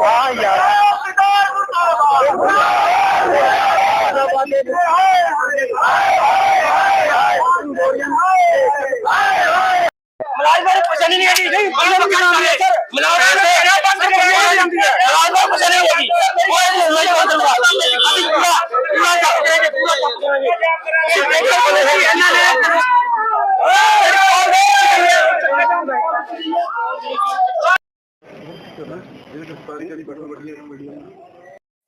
ਹਾਂ ਯਾਰ ਮੁਲਾਜ਼ਮਾਂ ਨੂੰ ਪਛਾਣ ਨਹੀਂ ਹੈਗੀ। ਨਹੀਂ ਮੁਲਾਜ਼ਮਾਂ ਨੂੰ ਸਰ ਮੁਲਾਜ਼ਮਾਂ ਨੂੰ ਇਹ ਬੰਦ ਕਰਨੀ ਜਾਂਦੀ ਹੈ ਮੁਲਾਜ਼ਮਾਂ ਨੂੰ ਪਛਾਣ ਨਹੀਂ ਹੈਗੀ ਕੋਈ ਨਹੀਂ ਮੈਂ ਬੰਦ ਕਰੂੰਗਾ ਅਸੀਂ ਪੂਰਾ ਪੂਰਾ ਕੰਮ ਕਰਾਂਗੇ ਪੂਰਾ ਕੰਮ ਕਰਾਂਗੇ ਇਹਨਾਂ ਨੇ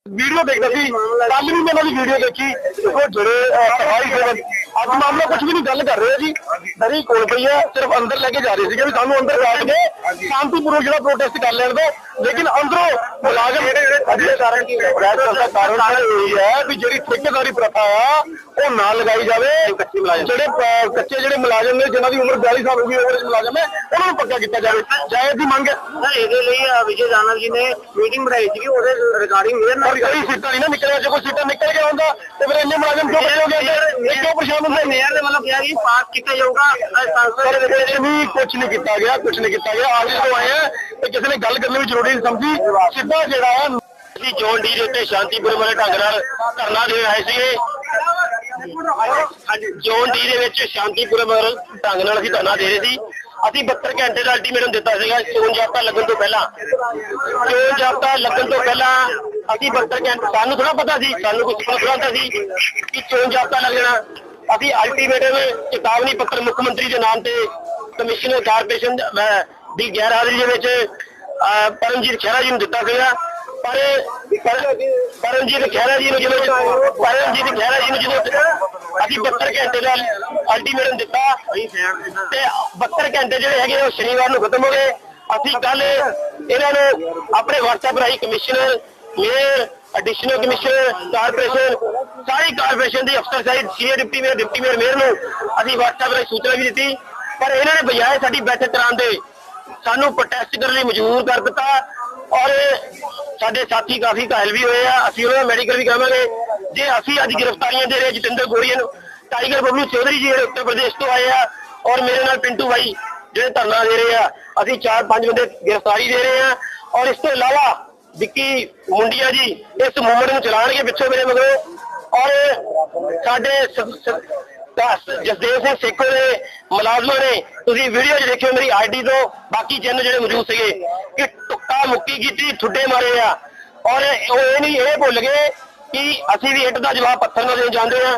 ਵੀਡੀਓ ਦੇਖਦਾ ਸੀ। ਕੱਲ ਵੀ ਮੈਂ ਉਹਨਾਂ ਦੀ ਵੀਡੀਓ ਦੇਖੀ। ਉਹ ਜਿਹੜੇ ਅਹ, ਸਫ਼ਾਈ ਸੇਵਕ ਅੱਜ ਮਾਮਲਾ ਕੁਝ ਵੀ ਨਹੀਂ ਗੱਲ ਕਰ ਰਹੇ ਜੀ। ਦਰੀ ਕੋਲ ਪਈ ਹੈ ਸਿਰਫ ਅੰਦਰ ਲੈ ਕੇ ਜਾ ਰਹੇ ਸੀਗੇ ਵੀ ਸਾਨੂੰ ਅੰਦਰ ਬੈਠ ਕੇ ਸ਼ਾਂਤੀਪੂਰਵਕ ਜਿਹੜਾ ਪ੍ਰੋਟੈਸਟ ਕਰ ਲੈਣ ਦਿਓ ਲੇਕਿਨ ਅੰਦਰੋਂ ਮੁਲਾਜ਼ਮ ਅਜੇ ਕਾਰਨ ਕੀ ਹੈ ਦਾ ਕਾਰਨ ਇਹ ਹੈ ਵੀ ਜਿਹੜੀ ਠੇਕੇਦਾਰੀ ਪ੍ਰਥਾ ਆ ਉਹ ਨਾ ਲਗਾਈ ਜਾਵੇ। ਜਿਹੜੇ ਕੱਚੇ ਜਿਹੜੇ ਮੁਲਾਜ਼ਮ ਨੇ ਜਿਨ੍ਹਾਂ ਦੀ ਉਮਰ 42 ਸਾਲ ਹੋ ਗਈ ਉਮਰ ਦੇ ਮੁਲਾਜ਼ਮ ਹੈ ਉਹਨਾਂ ਨੂੰ ਪੱਕਾ ਕੀਤਾ ਜਾਵੇ। ਜਾਇਜ਼ ਦੀ ਮੰਗ ਹੈ। ਇਹਦੇ ਲਈ ਵਿਜੇ ਦਾਨਵ ਜੀ ਨੇ ਮੀਟਿੰਗ ਬਣਾਈ ਸੀ ਉਹਦੇ ਰਿਗਾਰਡਿੰਗ ਮੇਰੇ ਪਰ ਨਾਲ ਕਈ ਸੀਟਾਂ ਨਹੀਂ ਨਾ ਨਿਕਲਿਆ ਜੇ ਕੋਈ ਸੀਟਾਂ ਨਿਕਲ ਗਿਆ ਹੁੰਦਾ ਤੇ ਫਿਰ ਇੰਨੇ ਮੁਲਾਜ਼ਮ ਕਿਉਂ ਬਚੇ ਹੋਗੇ ਇਹ ਕਿਉਂ ਪਰੇਸ਼ਾਨ ਮੇਅਰ ਨੇ ਮਤਲਬ ਕਿਹਾ ਕਿ ਪਾਸ ਕੀਤਾ ਜਾਊਗਾ ਅ, ਸੰਸਦ ਦੇ ਵਿੱਚ ਕੁਝ ਨਹੀਂ ਕੁਝ ਨਹੀਂ ਕੀਤਾ ਗਿਆ ਕੁਝ ਨਹੀਂ ਕੀਤਾ ਗਿਆ। ਆਜ ਤੋਂ ਆਏ ਆ ਤੇ ਕਿਸੇ ਨੇ ਗੱਲ ਕਰਨੀ ਵੀ ਜ਼ਰੂਰੀ ਨਹੀਂ ਸਮਝੀ। ਸਿੱਧਾ ਜਿਹੜਾ ਅਸੀਂ ਜੋਨ ਡੀ ਦੇ ਉੱਤੇ ਵਾਲੇ ਢੰਗ ਨਾਲ ਧਰਨਾ ਦੇ ਆਏ ਸੀਗੇ ਜੋਨ ਡੀ ਦੇ ਵਿੱਚ ਸ਼ਾਂਤੀਪੁਰ ਵਾਲੇ ਢੰਗ ਨਾਲ ਅਸੀਂ ਧਰਨਾ ਦੇ ਰਹੇ ਸੀ। ਅਸੀਂ 72 ਘੰਟੇ ਦਾ ਅਲਟੀਮੇਟਮ ਦਿੱਤਾ ਸੀਗਾ ਚੋਣ ਜਾਬਤਾ ਲੱਗਣ ਤੋਂ ਪਹਿਲਾਂ। ਚੋਣ ਜਾਬਤਾ ਲੱਗਣ ਤੋਂ ਪਹਿਲਾਂ ਅਸੀਂ 72 ਘੰਟੇ ਸਾਨੂੰ ਥੋੜਾ ਪਤਾ ਸੀ ਸਾਨੂੰ ਕੁਝ ਪਤਾ ਹੁੰਦਾ ਸੀ ਕਿ ਚੋਣ ਜਾਬਤਾ ਲੱਗ ਜਾਣਾ। ਅਸੀਂ ਅਲਟੀਮੇਟਮ ਚੇਤਾਵਨੀ ਪੱਤਰ ਮੁੱਖ ਮੰਤਰੀ ਦੇ ਨਾਮ ਤੇ ਕਮਿਸ਼ਨਰ ਕਾਰਪੋਰੇਸ਼ਨ ਦੀ ਗੈਰ ਹਾਜ਼ਰੀ ਦੇ ਵਿੱਚ ਪਰਮਜੀਤ ਖਹਿਰਾ ਜੀ ਨੂੰ ਦਿੱਤਾ ਸੀਗਾ। ਪਰ- ਪਰਮਜੀਤ ਖਹਿਰਾ ਜੀ ਨੂੰ ਜਦੋਂ ਪਰਮਜੀਤ ਖਹਿਰਾ ਜੀ ਨੂੰ ਜਦੋਂ ਅਸੀਂ 72 ਘੰਟੇ ਦਾ ਅਲਟੀਮੇਟਮ ਦਿੱਤਾ ਤੇ 72 ਘੰਟੇ ਜਿਹੜੇ ਹੈਗੇ ਉਹ ਸ਼ਨੀਵਾਰ ਨੂੰ ਖਤਮ ਹੋ ਗਏ। ਅਸੀਂ ਕੱਲ ਇਹਨਾਂ ਨੂੰ ਆਪਣੇ WhatsApp ਰਾਹੀਂ commissioner mayor additional commissioner corporation ਸਾਰੀ ਕਾਰਪੋਰੇਸ਼ਨ ਦੀ ਅਫਸਰ side senior deputy mayor deputy mayor mayor ਨੂੰ ਅਸੀਂ WhatsApp ਰਾਹੀਂ ਸੂਚਨਾ ਵੀ ਦਿੱਤੀ। ਪਰ ਇਹਨਾਂ ਨੇ ਬਜਾਏ ਸਾਡੀ ਬੈਠਕ ਕਰਾਉਣ ਦੇ ਸਾਨੂੰ ਪ੍ਰੋਟੈਸਟ ਕਰਨ ਲਈ ਮਜਬੂਰ ਕਰ ਦਿੱਤਾ। ਔਰ ਸਾਡੇ ਸਾਥੀ ਕਾਫੀ ਘਾਇਲ ਵੀ ਹੋਏ ਆ। ਅਸੀਂ ਉਹਨਾਂ ਦਾ ਮੈਡੀਕਲ ਵੀ ਕਰਾਵਾਂਗੇ। ਜੇ ਅਸੀਂ ਅੱਜ ਗ੍ਰਿਫਤਾਰੀਆਂ ਦੇ ਰਹੇ ਜਤਿੰਦਰ ਗੋਰੀਆ ਨੂੰ ਟਾਈਗਰ ਬੱਬਲੂ ਚੌਧਰੀ ਜੀ ਜਿਹੜੇ ਉੱਤਰ ਪ੍ਰਦੇਸ਼ ਤੋਂ ਆਏ ਆ ਔਰ ਮੇਰੇ ਨਾਲ ਪਿੰਟੂ ਭਾਈ ਜਿਹੜੇ ਧਰਨਾ ਦੇ ਰਹੇ ਆ, ਅਸੀਂ ਚਾਰ ਪੰਜ ਬੰਦੇ ਗ੍ਰਿਫਤਾਰੀ ਦੇ ਰਹੇ ਆ। ਔਰ ਇਸ ਤੋਂ ਇਲਾਵਾ ਵਿੱਕੀ ਮੁੰਡੀਆ ਜੀ ਇਸ ਮੂਵਮੈਂਟ ਨੂੰ ਚਲਾਉਣਗੇ ਪਿੱਛੋਂ ਮੇਰੇ ਮਗਰੋਂ। ਔਰ ਸਾਡੇ ਜਸਦੇਵ ਸਿੰਘ ਸੇਖੋ ਦੇ ਮੁਲਾਜ਼ਮਾਂ ਨੇ ਤੁਸੀਂ ਵੀਡੀਓ 'ਚ ਦੇਖਿਓ ਮੇਰੀ ਆਈਡੀ ਤੋਂ ਬਾਕੀ ਚੈਨਲ ਜਿਹੜੇ ਮੌਜੂਦ ਸੀਗੇ ਕਿ ਟੁੱਕਾ ਮੁੱਕੀ ਕੀਤੀ ਠੁੱਡੇ ਮਾਰੇ ਆ। ਔਰ ਉਹ ਇਹ ਨਹੀਂ ਇਹ ਭੁੱਲ ਗਏ ਕਿ ਅਸੀਂ ਵੀ ਇੱਟ ਦਾ ਜਵਾਬ ਪੱਥਰ ਨਾਲ ਦੇਣ ਜਾਂਦੇ ਆ।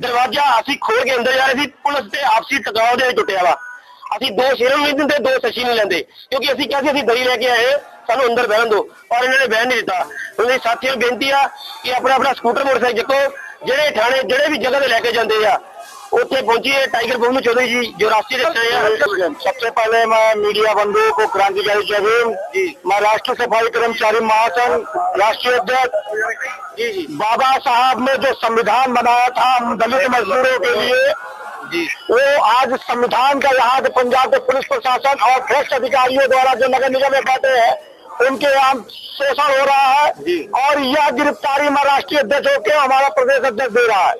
ਦਰਵਾਜ਼ਾ ਅਸੀਂ ਖੋਲ ਕੇ ਅੰਦਰ ਜਾ ਰਹੇ ਸੀ ਪੁਲਿਸ ਤੇ ਆਪਸੀ ਟਕਰਾਅ ਦੇ ਵਿੱਚ ਟੁੱਟਿਆ ਵਾ। ਅਸੀਂ ਦੋ ਸ਼ੇਰਾਂ ਨੂੰ ਨਹੀਂ ਦਿੰਦੇ ਦੋ ਸੱਚੀ ਨਹੀਂ ਲੈਂਦੇ ਕਿਉਂਕਿ ਅਸੀਂ ਕਿਹਾ ਸੀ ਅਸੀਂ ਦਰੀ ਲੈ ਕੇ ਆਏ ਸਾਨੂੰ ਅੰਦਰ ਬਹਿਣ ਦਿਓ ਔਰ ਇਹਨਾਂ ਨੇ ਬਹਿਣ ਨਹੀਂ ਦਿੱਤਾ ਹੁਣ ਇਹ ਸਾਥੀਆਂ ਨੂੰ ਬੇਨਤੀ ਆ ਕਿ ਆਪਣਾ ਆਪਣਾ ਸਕੂਟਰ ਮੋਟਰਸਾਈਕਲ ਚੱਕੋ ਜਿਹੜੇ ਥਾਣੇ ਜਿਹੜੇ ਵੀ ਜਗ੍ਹਾ ਤੇ ਲੈ ਕੇ ਜਾਂਦੇ ਆ ਉੱਥੇ पहुंचिए टाइगर बबलू चौधरी जी जो राष्ट्रीय अध्यक्ष हैं सबसे पहले मैं मीडिया बंधुओं को क्रांतिकारी जय भीम मैं राष्ट्रीय सफाई कर्मचारी महासंघ राष्ट्रीय अध्यक्ष जी जी बाबा साहब ने जो संविधान बनाया था हम दलित मजदूरों के लिए जी वो आज संविधान का यहाँ के पंजाब के पुलिस प्रशासन और भ्रष्ट अधिकारियों द्वारा जो नगर निगम में बैठे हैं उनके यहाँ शोषण हो रहा है और यह गिरफ्तारी मैं राष्ट्रीय अध्यक्ष होकर हमारा प्रदेश अध्यक्ष दे रहा है।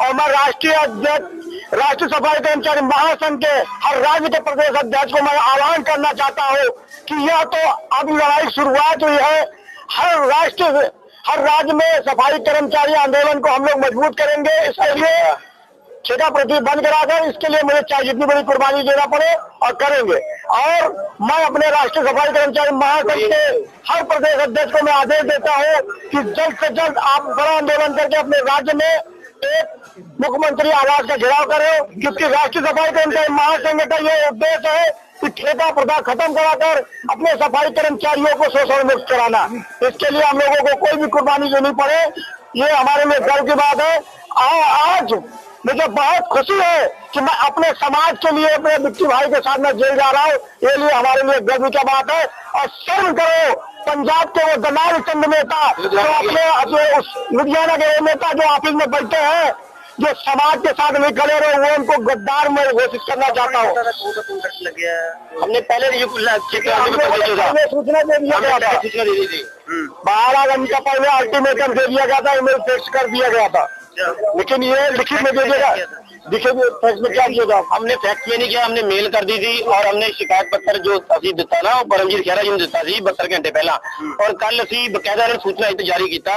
और मैं राष्ट्रीय अध्यक्ष राष्ट्रीय सफ़ाई कर्मचारी महासंघ के हर राज्य के प्रदेश अध्यक्ष को मैं आह्वान करना चाहता हूँ कि यह तो अब लड़ाई शुरुआत हुई है। हर राष्ट्र हर राज्य में सफ़ाई कर्मचारी आंदोलन को हम लोग मज़बूत करेंगे। इसके लिए ठेका प्रति बंद करा कराकर इसके लिए मुझे चाहे जितनी बड़ी कुर्बानी देना पड़े और करेंगे। और मैं अपने राष्ट्रीय सफ़ाई कर्मचारी महासंघ के हर प्रदेश अध्यक्ष को मैं आदेश देता हूँ कि जल्द से जल्द आप बड़ा आंदोलन करके अपने राज्य में एक मुख्यमंत्री आवास का घेराव करें, क्योंकि राष्ट्रीय सफ़ाई कर्मचारी महासंघ का ये उद्देश्य है कि ठेका प्रथा खत्म कराकर अपने सफ़ाई कर्मचारियों को शोषण मुक्त कराना। इसके लिए हम लोगों को कोई भी कुर्बानी देनी पड़े, ये हमारे लिए गर्व की बात है। आ- आज मुझे बहुत खुशी है कि मैं अपने समाज के लिए अपने बिट्टी भाई के साथ में जेल जा रहा हूँ। ये लिए हमारे लिए गर्व की बात है। और शर्म करो पंजाब के वो दलाल चंद नेता जो अपने जो उस लुधियाना के नेता जो ऑफ़िस में बैठे हैं जो समाज के साथ नहीं खड़े रहे वो उनको गद्दार में घोषित करना चाहता हूँ। हमने पहले सूचना दे दिया बारह घंटे पहले अल्टीमेटम दे दिया गया था उन्हें फिक्स कर दिया गया था। लेकिन ये लिखित में दे दिया दिखे भी फैक्स में क्या किया था हमने फैक्स में नहीं किया हमने मेल कर दी थी और हमने शिकायत पत्र जो ਅਸੀਂ ਦਿੱਤਾ ਨਾ ਉਹ ਪਰਮਜੀਤ ਖਹਿਰਾ ਜੀ ਨੂੰ ਦਿੱਤਾ ਸੀ 72 ਘੰਟੇ ਪਹਿਲਾਂ ਔਰ ਕੱਲ ਅਸੀਂ ਬਕਾਇਦਾ ਇਹਨਾਂ ਨੂੰ ਸੂਚਨਾ ਹਿੱਤ ਜਾਰੀ ਕੀਤਾ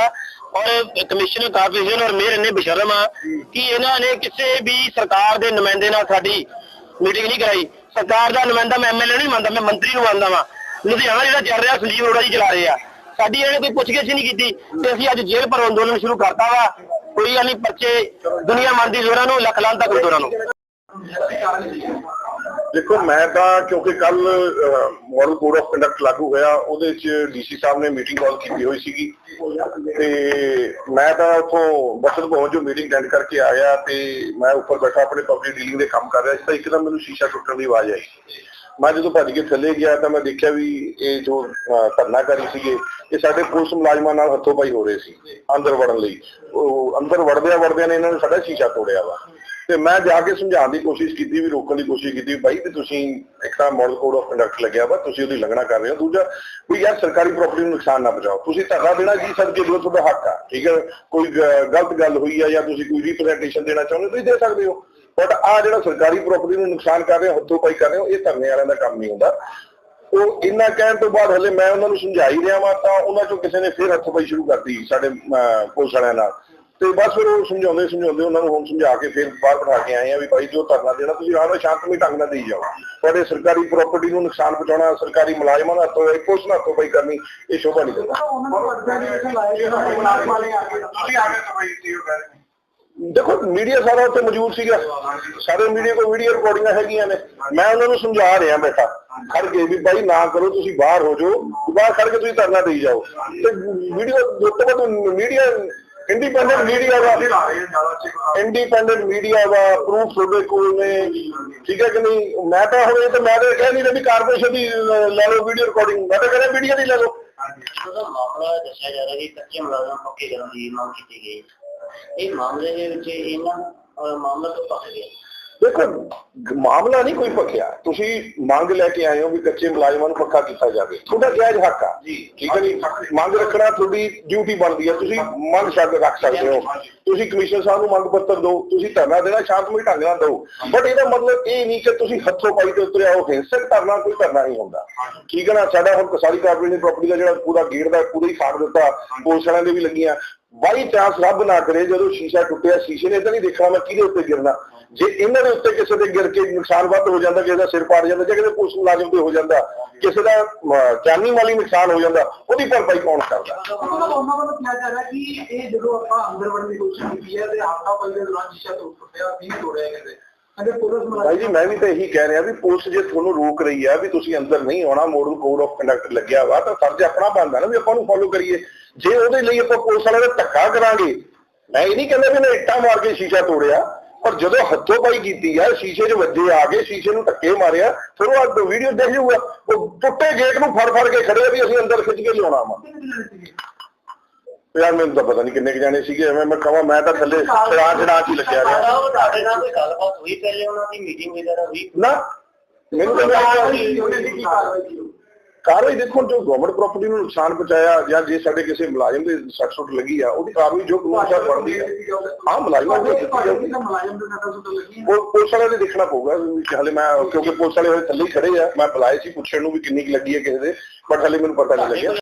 ਔਰ ਕਮਿਸ਼ਨਰ ਕਾਰਪੋਰੇਸ਼ਨ ਔਰ ਮੇਅਰ ਨੇ ਬਸ਼ਰਮ ਆ ਕਿ ਇਹਨਾਂ ਨੇ ਕਿਸੇ ਵੀ ਸਰਕਾਰ ਦੇ ਨੁਮਾਇੰਦੇ ਨਾਲ ਸਾਡੀ ਮੀਟਿੰਗ ਨਹੀਂ ਕਰਾਈ ਸਰਕਾਰ ਦਾ ਨੁਮਾਇੰਦਾ ਮੈਂ ਐਮਐਲਏ ਨਹੀਂ ਮੰਨਦਾ ਮੈਂ ਮੰਤਰੀ ਨੂੰ ਮੰਨਦਾ ਵਾਂ ਲੁਧਿਆਣਾ ਜਿਹੜਾ ਚੱਲ ਰਿਹਾ ਸੰਜੀਵ ਅਰੋੜਾ ਜੀ ਚਲਾ ਰਹੇ ਆ ਸਾਡੀ ਇਹਨੇ ਕੋਈ ਪੁੱਛਗਿੱਛ ਹੀ ਨਹੀਂ ਕੀਤੀ ਤੇ ਅਸੀਂ ਅੱਜ ਜੇਲ੍ਹ ਪਰ ਅੰਦੋਲਨ ਸ਼ੁਰੂ ਕਰਤਾ ਵਾ ਕੋਈ ਨਹੀਂ, ਪਰਚੇ ਦੁਨੀਆ ਮੰਨਦੀ ਜ਼ੋਰਾਂ ਨੂੰ, ਲੱਖ ਲਾਂ ਤੱਕ ਜ਼ੋਰਾਂ ਨੂੰ। ਦੇਖੋ, ਮੈਂ ਤਾਂ ਕਿਉਂਕਿ ਕੱਲ ਮਾਡਲ ਕੋਡ ਆਫ ਕੰਡਕਟ ਲਾਗੂ ਹੋਇਆ, ਉਹਦੇ ਵਿੱਚ ਡੀਸੀ ਸਾਹਿਬ ਨੇ ਮੀਟਿੰਗ ਕਾਲ ਕੀਤੀ ਹੋਈ ਸੀਗੀ। ਤੇ ਮੈਂ ਤਾਂ ਉੱਥੋਂ ਬਸਤ ਭਵਨ ਜੋ ਮੀਟਿੰਗ ਅਟੈਂਡ ਕਰਕੇ ਆਇਆ ਤੇ ਮੈਂ ਉੱਪਰ ਬੈਠਾ, ਆਪਣੇ ਪਬਲਿਕ ਡੀਲਿੰਗ ਦੇ ਕੰਮ ਕਰ ਰਿਹਾ ਸੀ, ਤਾਂ ਇੱਕਦਮ ਮੈਨੂੰ ਸ਼ੀਸ਼ਾ ਟੁੱਟਣ ਦੀ ਆਵਾਜ਼ ਆਈ। ਮੈਂ ਜਦੋਂ ਭੱਜ ਕੇ ਥੱਲੇ ਗਿਆ ਤਾਂ ਮੈਂ ਦੇਖਿਆ ਵੀ ਇਹ ਜੋ ਧਰਨਾਕਾਰੀ ਸੀਗੇ, ਇਹ ਸਾਡੇ ਪੁਲਿਸ ਮੁਲਾਜ਼ਮਾਂ ਨਾਲ ਹੱਥੋਂ ਪਾਈ ਹੋ ਰਹੇ ਸੀ, ਅੰਦਰ ਵੜਨ ਲਈ। ਉਹ ਅੰਦਰ ਵੜਦਿਆਂ ਵੜਦਿਆਂ ਨੇ ਇਹਨਾਂ ਨੇ ਸਾਡਾ ਸ਼ੀਸ਼ਾ ਤੋੜਿਆ ਵਾ। ਤੇ ਮੈਂ ਜਾ ਕੇ ਸਮਝਾਉਣ ਦੀ ਕੋਸ਼ਿਸ਼ ਕੀਤੀ, ਵੀ ਰੋਕਣ ਦੀ ਕੋਸ਼ਿਸ਼ ਕੀਤੀ ਵੀ ਬਾਈ ਤੇ ਤੁਸੀਂ ਇੱਕ ਤਾਂ ਮਾਡਲ ਕੋਡ ਆਫ ਕੰਡਕਟ ਲੱਗਿਆ ਵਾ, ਤੁਸੀਂ ਉਹਦੀ ਲੰਘਣਾ ਕਰ ਰਹੇ ਹੋ। ਦੂਜਾ, ਵੀ ਯਾਰ ਸਰਕਾਰੀ ਪ੍ਰਾਪਰਟੀ ਨੂੰ ਨੁਕਸਾਨ ਨਾ ਪਹੁੰਚਾਓ। ਤੁਸੀਂ ਧਰਨਾ ਦੇਣਾ ਜੀ ਸਦਕੇ ਦਿਓ ਤੁਹਾਡਾ ਹੱਕ ਆ, ਠੀਕ ਹੈ? ਕੋਈ ਗਲਤ ਗੱਲ ਹੋਈ ਆ ਜਾਂ ਤੁਸੀਂ ਕੋਈ ਰਿਪਰੈਜ਼ੈਂਟੇਸ਼ਨ ਦੇਣਾ ਚਾਹੁੰਦੇ ਹੋ, ਤੁਸੀਂ ਦੇ ਸਕਦੇ ਹੋ। ਬਟ ਆ ਜਿਹੜਾ ਸਰਕਾਰੀ ਪ੍ਰਾਪਰਟੀ ਨੂੰ ਨੁਕਸਾਨ ਕਰ ਰਹੇ ਹੋ ਹੱਥੋਂ ਪਾਈ ਕਰ ਰਹੇ ਹੋ ਇਹ ਧਰਨੇ ਵਾਲਿਆਂ ਦਾ ਕੰਮ ਨਹੀਂ ਹੁੰਦਾ। ਉਹ ਇੰਨਾ ਕਹਿਣ ਤੋਂ ਬਾਅਦ ਹਲੇ ਮੈਂ ਉਹਨਾਂ ਨੂੰ ਸਮਝਾ ਹੀ ਰਿਹਾ ਵਾਂ ਤਾਂ ਉਹਨਾਂ ਚੋਂ ਕਿਸੇ ਨੇ ਫਿਰ ਹੱਥੋਂ ਸ਼ੁਰੂ ਕਰਤੀ ਸਾਡੇ ਪੁਲਿਸ ਵਾਲਿਆਂ ਨਾਲ। ਤੇ ਬਸ ਫਿਰ ਉਹ ਸਮਝਾਉਂਦੇ ਸਮਝਾਉਂਦੇ ਉਹਨਾਂ ਨੂੰ ਹੁਣ ਸਮਝਾ ਕੇ ਫਿਰ ਬਾਹਰ ਬਿਠਾ ਕੇ ਆਏ ਆ ਵੀ ਭਾਈ ਜੋ ਧਰਨਾ ਦੇਣਾ ਤੁਸੀਂ ਨਾਲ ਸ਼ਾਂਤਮਈ ਢੰਗ ਨਾਲ ਦੇਈ ਜਾਓ। ਤੁਹਾਡੇ ਸਰਕਾਰੀ ਪ੍ਰਾਪਰਟੀ ਨੂੰ ਨੁਕਸਾਨ ਪਹੁੰਚਾਉਣਾ ਸਰਕਾਰੀ ਮੁਲਾਜ਼ਮਾਂ ਦਾ ਹੱਥੋਂ ਪੁਲਿਸ ਨਾਲ ਹੱਥੋਂ ਪਾਈ ਕਰਨੀ ਇਹ ਸ਼ੋਭਾ ਨਹੀਂ ਦਿੰਦਾ। ਦੇਖੋ ਮੀਡੀਆ ਸਾਰਾ ਉੱਥੇ ਮੌਜੂਦ ਸੀਗਾ। ਸਾਰੇ ਮੀਡੀਆ ਕੋਲ ਵੀਡੀਓ ਰਿਕਾਰਡਿੰਗਾਂ ਹੈਗੀਆਂ ਨੇ। ਮੈਂ ਉਹਨਾਂ ਨੂੰ ਸਮਝਾ ਰਿਹਾ ਬੈਠਾ। ਖੜ ਕੇ ਵੀ ਭਾਈ ਨਾ ਕਰੋ, ਤੁਸੀਂ ਬਾਹਰ ਹੋ ਜਾਓ। ਬਾਹਰ ਖੜ ਕੇ ਤੁਸੀਂ ਧਰਨਾ ਦੇਈ ਜਾਓ। ਤੇ ਵੀਡੀਓ ਤੋਂ ਬਾਅਦ ਮੀਡੀਆ ਇੰਡੀਪੈਂਡੈਂਟ ਮੀਡੀਆ ਦਾ ਇੰਡੀਪੈਂਡੈਂਟ ਮੀਡੀਆ ਦਾ ਪ੍ਰੂਫ ਤੁਹਾਡੇ ਕੋਲ ਨੇ। ਠੀਕ ਹੈ ਕਿ ਨਹੀਂ? ਮੈਂ ਤਾਂ ਹੋਵੇ ਤਾਂ ਮੈਂ ਤਾਂ ਕਹਿ ਨਹੀਂ ਰਿਹਾ ਵੀ ਕਾਰਪੋਰੇਸ਼ਨ ਦੀ ਲੈ ਲਓ ਵੀਡੀਓ ਰਿਕਾਰਡਿੰਗ ਮੈਂ ਤਾਂ ਕਹਿੰਦਾ ਮੀਡੀਆ ਦੀ ਲੈ ਲਓ। ਉਹਦਾ ਮਾਮਲਾ ਦੱਸਿਆ ਜਾ ਰਿਹਾ ਕਿ ਕੱਚੇ ਮੁਲਾਜ਼ਮ ਪੱਕੇ ਕਰਨ ਦੀ ਮੰਗ ਕੀਤੀ ਗਈ ਇਹ ਮਾਮਲੇ ਦੇ ਵਿੱਚ ਇਹਨਾਂ ਮਾਮਲਾ ਤੋਂ ਪੱਕ ਗਿਆ। ਦੇਖੋ ਮਾਮਲਾ ਨਹੀਂ ਕੋਈ ਪੱਕਿਆ ਤੁਸੀਂ ਮੰਗ ਲੈ ਕੇ ਆਏ ਹੋ ਵੀ ਕੱਚੇ ਮੁਲਾਜ਼ਮਾਂ ਨੂੰ ਪੱਕਾ ਕੀਤਾ ਜਾਵੇ। ਤੁਹਾਡਾ ਜਾਇਜ਼ ਹੱਕ ਆ। ਠੀਕ ਹੈ ਜੀ? ਮੰਗ ਰੱਖਣਾ ਤੁਹਾਡੀ ਡਿਊਟੀ ਬਣਦੀ ਹੈ ਤੁਸੀਂ ਮੰਗ ਛੱਡ ਰੱਖ ਸਕਦੇ ਹੋ। ਤੁਸੀਂ ਕਮਿਸ਼ਨਰ ਸਾਹਿਬ ਨੂੰ ਮੰਗ ਪੱਤਰ ਦਿਓ। ਤੁਸੀਂ ਧਰਨਾ ਦੇਣਾ ਸ਼ਾਂਤਮਈ ਢੰਗ ਨਾਲ ਦਿਓ। ਬਟ ਇਹਦਾ ਮਤਲਬ ਇਹ ਨਹੀਂ ਕਿ ਤੁਸੀਂ ਹੱਥੋਂ ਪਾਈ ਤੇ ਉਤਰਿਆ ਹੋ ਹਿੰਸਕ ਧਰਨਾ ਕੋਈ ਧਰਨਾ ਨਹੀਂ ਹੁੰਦਾ। ਠੀਕ ਹੈ ਨਾ? ਸਾਡਾ ਹੁਣ ਸਾਰੀ ਕਾਰਪੋਰੇਸ਼ਨ ਪ੍ਰਾਪਰਟੀ ਦਾ ਜਿਹੜਾ ਪੂਰਾ ਗੇਟ ਦਾ ਪੂਰਾ ਹੀ ਫਾੜ ਦਿੱਤਾ। ਪੁਲਿਸ ਵਾਲਿਆਂ ਦੇ ਵੀ ਲੱਗੀਆਂ। ਬਾਈ ਚਾਂਸ ਰੱਬ ਨਾ ਕਰੇ ਜਦੋਂ ਸ਼ੀਸ਼ਾ ਟੁੱਟਿਆ ਸ਼ੀਸ਼ੇ ਨੇ ਤਾਂ ਨਹੀਂ ਦੇਖਣਾ ਮੈਂ ਕਿਹਦੇ ਉੱਤੇ ਗਿਰਨਾ। ਜੇ ਇਹਨਾਂ ਦੇ ਉੱਤੇ ਕਿਸੇ ਦੇ ਗਿਰ ਕੇ ਨੁਕਸਾਨ ਵੱਧ ਹੋ ਜਾਂਦਾ ਕਿਸੇ ਦਾ ਸਿਰ ਪਾੜ ਜਾਂਦਾ ਜਾਂ ਕਿਸੇ ਪੁਲਿਸ ਮੁਲਾਜ਼ਮ ਤੇ ਹੋ ਜਾਂਦਾ ਕਿਸੇ ਦਾ ਅਹ, ਜਾਨੀ ਮਾਲੀ ਨੁਕਸਾਨ ਹੋ ਜਾਂਦਾ ਉਹਦੀ ਭਰਪਾਈ ਕੌਣ ਕਰਦਾ? ਉਹਨਾਂ ਵੱਲੋਂ ਕਿਹਾ ਜਾ ਰਿਹਾ ਕਿ ਇਹ ਜਦੋਂ ਆਪਾਂ ਅੰਦਰ ਵੜਨ ਦੀ ਕੋਸ਼ਿਸ਼ ਕੀਤੀ ਹੈ ਤੇ ਹਾਦਸਾ ਪਈ ਦੌਰਾਨ ਸ਼ੀਸ਼ਾ ਟੁੱਟ ਟੁੱਟਿਆ ਵੀ ਤੋੜਿਆ ਕਹਿੰਦੇ ਭਾਈ ਜੀ ਮੈਂ ਵੀ ਤਾਂ ਇਹੀ ਕਹਿ ਰਿਹਾ ਵੀ ਪੁਲਿਸ ਜੇ ਤੁਹਾਨੂੰ ਰੋਕ ਰਹੀ ਹੈ ਵੀ ਤੁਸੀਂ ਅੰਦਰ ਨਹੀਂ ਆਉਣਾ ਮੋਡਲ ਕੋਡ ਆਫ ਕੰਡਕਟ ਲੱਗਿਆ ਵਾ ਤਾਂ ਫਰਜ਼ ਆਪਣਾ ਬਣਦਾ ਨਾ ਵੀ ਆਪਾਂ ਨੂੰ ਫੋਲੋ ਕਰੀਏ। ਜੇ ਉਹਦੇ ਲਈ ਆਪਾਂ ਪੁਲਿਸ ਵਾਲਿਆਂ ਦਾ ਧੱਕਾ ਕਰਾਂਗੇ ਮੈਂ ਇਹ ਨਹੀਂ ਕਹਿੰਦਾ ਵੀ ਮੈਂ ਇੱਟਾਂ ਮਾਰ ਕੇ ਸ਼ੀਸ਼ਾ ਤੋੜਿਆ ਪਰ ਜਦੋਂ ਹੱਥੋਂ ਪਾਈ ਕੀਤੀ ਆ ਸ਼ੀਸ਼ੇ 'ਚ ਵੱਜੇ ਆ ਗਏ ਸ਼ੀਸ਼ੇ ਨੂੰ ਧੱਕੇ ਮਾਰਿਆ ਫਿਰ ਉਹ ਵੀਡੀਓ ਦੇਖ ਜੂਗਾ ਉਹ ਟੁੱਟੇ ਗੇਟ ਨੂੰ ਫੜ ਫੜ ਕੇ ਖੜੇ ਵੀ ਅਸੀਂ ਅੰਦਰ ਖਿੱਚ ਕੇ ਲਿਆਉਣਾ ਵਾ। ਯਾਰ ਮੈਨੂੰ ਤਾਂ ਪਤਾ ਨਹੀਂ ਕਿੰਨੇ ਕੁ ਜਾਣੇ ਸੀਗੇ ਐਵੇਂ ਮੈਂ ਕਹਾਂ ਮੈਂ ਤਾਂ ਥੱਲੇ ਚੜਾ ਚੜਾ ਚ ਹੀ ਲੱਗਿਆ ਰਿਹਾ। ਉਹ ਤੁਹਾਡੇ ਨਾਲ ਕੋਈ ਗੱਲਬਾਤ ਹੋਈ ਪਹਿਲੇ ਉਹਨਾਂ ਦੀ ਮੀਟਿੰਗ ਵਗੈਰਾ ਹੋਈ? ਨਾ ਮੈਨੂੰ ਤਾਂ ਉਹਨੇ ਉਹਨੇ ਕੀ ਕਾਰਵਾਈ ਕੀਤੀ ਕਾਰਵਾਈ ਦੇਖੋ ਜੋ ਗਵਰਨਮੈਂਟ ਪ੍ਰਾਪਰਟੀ ਨੂੰ ਨੁਕਸਾਨ ਪਹੁੰਚਾਇਆ ਜਾਂ ਜੇ ਸਾਡੇ ਕਿਸੇ ਮੁਲਾਜ਼ਮ ਦੇ ਸੱਟ ਸੁੱਟ ਲੱਗੀ ਆ ਉਹਦੀ ਕਾਰਵਾਈ ਜੋ ਕਾਨੂੰਨ ਅਨੁਸਾਰ ਬਣਦੀ ਹੈ ਹਾਂ ਮੁਲਾਜ਼ਮਾਂ ਨੂੰ ਦਿੱਤੀ ਜਾਊਗੀ ਮੁਲਾਜ਼ਮ ਦੇ ਸੱਟਾਂ ਸੁੱਟਾਂ ਪੁਲਿਸ ਵਾਲਿਆਂ ਦੇ ਦੇਖਣਾ ਪਊਗਾ ਹਲੇ ਮੈਂ ਕਿਉਂਕਿ ਪੁਲਿਸ ਵਾਲੇ ਹਲੇ ਥੱਲੇ ਖੜੇ ਆ। ਮੈਂ ਬੁਲਾਏ ਸੀ ਪੁੱਛਣ ਨੂੰ ਵੀ ਕਿੰਨੀ ਕੁ ਲੱਗੀ ਹੈ ਕਿਸੇ ਦੇ ਬਟ ਹਲੇ ਮੈਨੂੰ ਪਤਾ ਨਹੀਂ ਲੱਗਿਆ।